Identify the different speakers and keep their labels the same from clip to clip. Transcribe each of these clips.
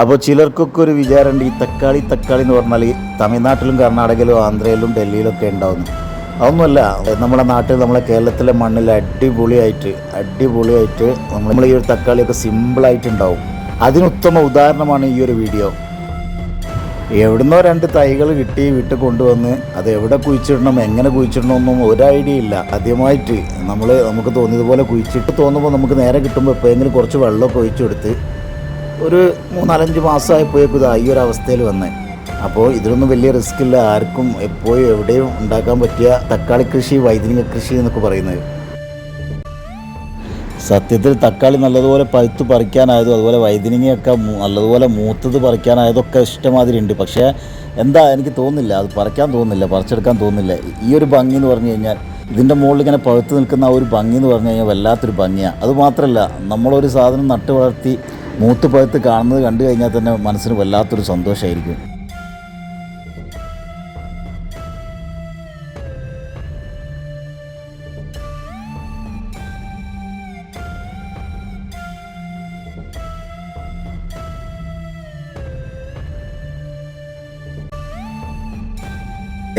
Speaker 1: അപ്പോൾ ചിലർക്കൊക്കെ ഒരു വിചാരമുണ്ട് ഈ തക്കാളി തക്കാളി എന്ന് പറഞ്ഞാൽ ഈ തമിഴ്നാട്ടിലും കർണാടകയിലും ആന്ധ്രയിലും ഡൽഹിയിലൊക്കെ ഉണ്ടാവുന്നു. അതൊന്നുമല്ല നമ്മുടെ നാട്ടിൽ നമ്മളെ കേരളത്തിലെ മണ്ണിൽ അടിപൊളിയായിട്ട് അടിപൊളിയായിട്ട് നമ്മൾ ഈ ഒരു തക്കാളിയൊക്കെ സിമ്പിളായിട്ട് ഉണ്ടാവും. അതിനുത്തമ ഉദാഹരണമാണ് ഈ ഒരു വീഡിയോ. എവിടുന്നോ രണ്ട് തൈകൾ കിട്ടി വിട്ട് കൊണ്ടുവന്ന് അത് എവിടെ കുഴിച്ചിടണം എങ്ങനെ കുഴിച്ചിടണമെന്നും ഒരു ഐഡിയ ഇല്ല. ആദ്യമായിട്ട് നമ്മൾ നമുക്ക് തോന്നിയതുപോലെ കുഴിച്ചിട്ട് തോന്നുമ്പോൾ നമുക്ക് നേരെ കിട്ടുമ്പോൾ എപ്പോഴെങ്കിലും കുറച്ച് വെള്ളമൊക്കെ ഒഴിച്ചു കൊടുത്ത് ഒരു മൂന്നാലഞ്ച് മാസമായപ്പോഴേക്കും ഇതാ ഈ ഒരു അവസ്ഥയിൽ വന്നേ. അപ്പോൾ ഇതിലൊന്നും വലിയ റിസ്ക് ഇല്ല. ആർക്കും എപ്പോഴും എവിടെയും ഉണ്ടാക്കാൻ പറ്റിയ തക്കാളി കൃഷി വൈദ്യുതിക കൃഷി എന്നൊക്കെ പറയുന്നത്. സത്യത്തിൽ തക്കാളി നല്ലതുപോലെ പഴുത്ത് പറിക്കാനായതും അതുപോലെ വൈദ്യുതിങ്ങയൊക്കെ നല്ലതുപോലെ മൂത്തത് പറിക്കാനായതൊക്കെ ഇഷ്ടമാതിരി ഉണ്ട്. പക്ഷേ എന്താ എനിക്ക് തോന്നുന്നില്ല. അത് പറിക്കാൻ തോന്നുന്നില്ല പറിച്ചെടുക്കാൻ തോന്നുന്നില്ല. ഈ ഒരു ഭംഗി എന്ന് പറഞ്ഞു കഴിഞ്ഞാൽ ഇതിന്റെ മുകളിൽ ഇങ്ങനെ പഴുത്ത് നിൽക്കുന്ന ആ ഒരു ഭംഗി എന്ന് പറഞ്ഞു കഴിഞ്ഞാൽ വല്ലാത്തൊരു ഭംഗിയാണ് അതുമാത്രമല്ല നമ്മളൊരു സാധനം നട്ട് വളർത്തി മൂത്ത് പഴുത്ത് കാണുന്നത് കണ്ടു കഴിഞ്ഞാൽ തന്നെ മനസ്സിന് വല്ലാത്തൊരു സന്തോഷമായിരിക്കും.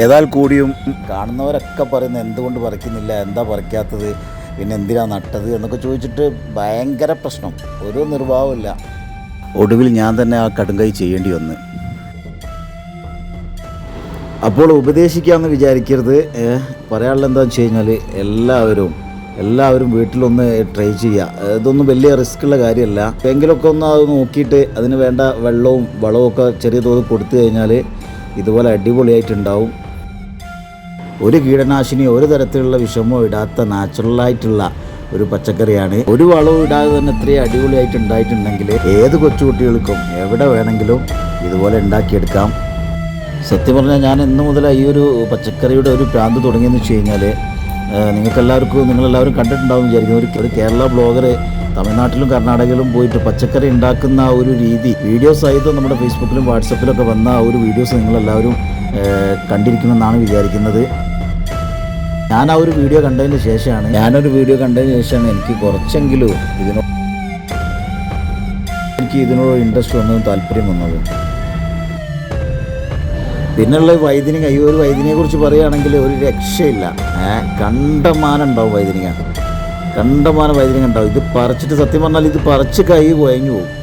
Speaker 1: ഏതാൽ കൂടിയും കാണുന്നവരൊക്കെ പറയുന്നത് എന്തുകൊണ്ട് പറിക്കുന്നില്ല എന്താ പറിക്കാത്തത്? പിന്നെ എന്തിനാ നട്ടത് എന്നൊക്കെ ചോദിച്ചിട്ട് ഭയങ്കര പ്രശ്നം. ഒരു നിർവാഹമില്ല ഒടുവിൽ ഞാൻ തന്നെ ആ കടുങ്കൈ ചെയ്യേണ്ടി വന്ന്. അപ്പോൾ ഉപദേശിക്കാമെന്ന് വിചാരിക്കരുത്. പറയാനുള്ള എന്താണെന്ന് വെച്ച് കഴിഞ്ഞാൽ എല്ലാവരും എല്ലാവരും വീട്ടിലൊന്ന് ട്രൈ ചെയ്യുക ഇതൊന്നും വലിയ റിസ്ക് ഉള്ള കാര്യമല്ല. എങ്കിലൊക്കെ ഒന്ന് അത് നോക്കിയിട്ട് അതിന് വേണ്ട വെള്ളവും വളവും ഒക്കെ ചെറിയ തോതിൽ കൊടുത്തു കഴിഞ്ഞാൽ ഇതുപോലെ അടിപൊളിയായിട്ടുണ്ടാവും. ഒരു കീടനാശിനി ഒരു തരത്തിലുള്ള വിഷമോ ഇടാത്ത നാച്ചുറലായിട്ടുള്ള ഒരു പച്ചക്കറിയാണ്. ഒരു വളവും ഇടാതെ തന്നെ ഇത്രയും അടിപൊളിയായിട്ട് ഉണ്ടായിട്ടുണ്ടെങ്കിൽ ഏത് കൊച്ചുകുട്ടികൾക്കും എവിടെ വേണമെങ്കിലും ഇതുപോലെ ഉണ്ടാക്കിയെടുക്കാം. സത്യം പറഞ്ഞാൽ ഞാൻ ഇന്ന് മുതൽ ഈ ഒരു പച്ചക്കറിയുടെ ഒരു പ്രാന്ത് തുടങ്ങിയെന്ന് വെച്ച് കഴിഞ്ഞാൽ നിങ്ങൾക്കെല്ലാവർക്കും നിങ്ങളെല്ലാവരും കണ്ടിട്ടുണ്ടാവും വിചാരിക്കുന്നു. ഒരു ഒരു കേരള ബ്ലോഗർ തമിഴ്നാട്ടിലും കർണാടകയിലും പോയിട്ട് പച്ചക്കറി ഉണ്ടാക്കുന്ന ആ ഒരു രീതി വീഡിയോസ് സഹിതം നമ്മുടെ ഫേസ്ബുക്കിലും വാട്സപ്പിലൊക്കെ വന്ന ആ ഒരു വീഡിയോസ് നിങ്ങളെല്ലാവരും കണ്ടിരിക്കുമെന്നാണ് വിചാരിക്കുന്നത്. ഞാൻ ആ ഒരു വീഡിയോ കണ്ടതിന് ശേഷമാണ് ഞാനൊരു വീഡിയോ കണ്ടതിന് ശേഷമാണ് എനിക്ക് കുറച്ചെങ്കിലും ഇതിനോ എനിക്ക് ഇതിനോട് ഇൻട്രസ്റ്റ് വന്നതും താല്പര്യം വന്നത്. പിന്നുള്ള വൈദ്യുനിക ഈ ഒരു വൈദ്യനെ കുറിച്ച് പറയുകയാണെങ്കിൽ ഒരു രക്ഷയില്ല. കണ്ടമാനം ഉണ്ടാവും വൈദ്യനിക. കണ്ടമാനം വൈദ്യനിക ഉണ്ടാവും. ഇത് പറിച്ചിട്ട് സത്യം പറഞ്ഞാൽ ഇത് പറിച്ച് കൈ കുഴഞ്ഞു പോകും.